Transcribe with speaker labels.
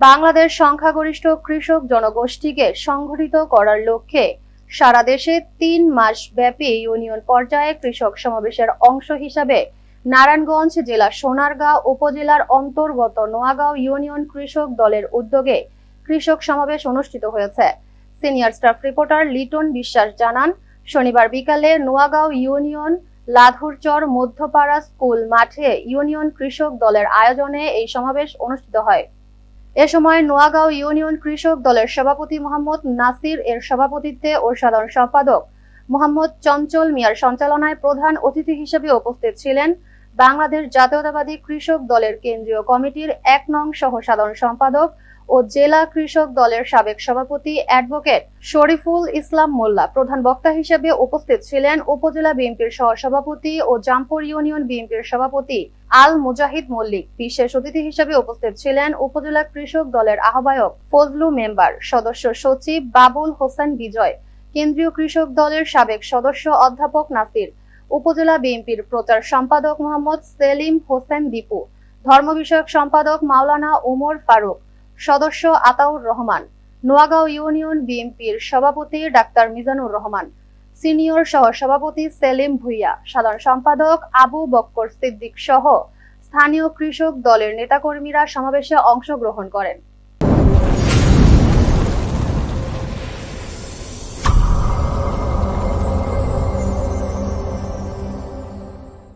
Speaker 1: বাংলাদেশ সংখ্যাগরিষ্ঠ কৃষক জনগোষ্ঠীকে সংগঠিত করার লক্ষ্যে সারা দেশে তিন মাস ব্যাপী ইউনিয়ন পর্যায়ে কৃষক সমাবেশের অংশ হিসাবে নারায়ণগঞ্জ জেলা সোনারগাঁও উপজেলার অন্তর্গত নোয়াগাঁও ইউনিয়ন কৃষক দলের উদ্যোগে কৃষক সমাবেশ অনুষ্ঠিত হয়েছে। সিনিয়র স্টাফ রিপোর্টার লিটন বিশ্বাস জানান, শনিবার বিকালে নোয়াগাঁও ইউনিয়ন লাধুরচর মধ্যপাড়া স্কুল মাঠে ইউনিয়ন কৃষক দলের আয়োজনে এই সমাবেশ অনুষ্ঠিত হয়। এ সময় নোয়াগাঁও ইউনিয়ন কৃষক দলের সভাপতি মোহাম্মদ নাসির এর সভাপতিত্বে ও সাধারণ সম্পাদক মোহাম্মদ চঞ্চল মিয়ার সঞ্চালনায় প্রধান অতিথি হিসেবে উপস্থিত ছিলেন বাংলাদেশ জাতীয়তাবাদী কৃষক দলের কেন্দ্রীয় কমিটির এক নং সহ সাধারণ সম্পাদক ও জেলা কৃষক দলের সাবেক সভাপতি অ্যাডভোকেট শরীফুল ইসলাম মোল্লা প্রধান বক্তা হিসেবে উপস্থিত ছিলেন উপজেলা বিএনপির সহসভাপতি ও জামপুর ইউনিয়ন বিএনপির সভাপতি আল মুজাহিদ মল্লিক। বিশেষ অতিথি হিসেবে উপস্থিত ছিলেন উপজেলা কৃষক দলের আহ্বায়ক ফজলু মেম্বার, সদস্য সচিব বাবুল হোসেন বিজয়, কেন্দ্রীয় কৃষক দলের সাবেক সদস্য অধ্যাপক নাসির উপজেলা বিএনপির প্রচার সম্পাদক মোহাম্মদ সেলিম হোসেন দীপু, ধর্ম বিষয়ক সম্পাদক মাওলানা ওমর ফারুক, সদস্য আতাউর রহমান, নোয়াগাঁও ইউনিয়ন বিএনপির সভাপতি ডাক্তার মিজানুর রহমান, সিনিয়র সহ সভাপতি সেলিম ভুইয়া, সাধারণ সম্পাদক আবু বক্কর সিদ্দিক সহ স্থানীয় কৃষক দলের নেতাকর্মীরা সমাবেশে অংশগ্রহণ করেন।